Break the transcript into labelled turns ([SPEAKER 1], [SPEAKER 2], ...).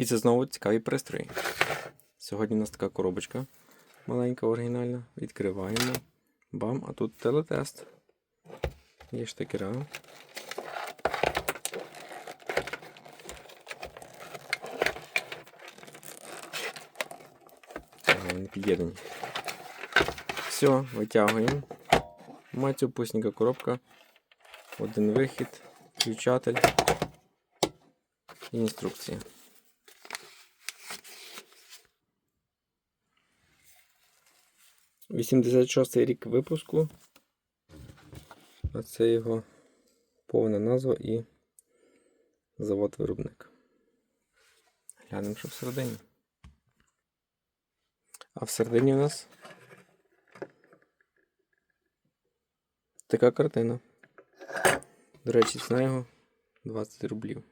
[SPEAKER 1] І це знову цікаві пристрої. Сьогодні у нас така коробочка маленька, оригінальна. Відкриваємо. Бам, а тут телетест. Є штекера. Вони під'єднані. Все, витягуємо. Мать опусненька коробка. Один вихід, включатель і інструкція. Вісімдесят шостий рік випуску. А це його повна назва і завод-виробник. Глянемо, що всередині. А всередині у нас така картина. До речі, ціна його 20 рублів.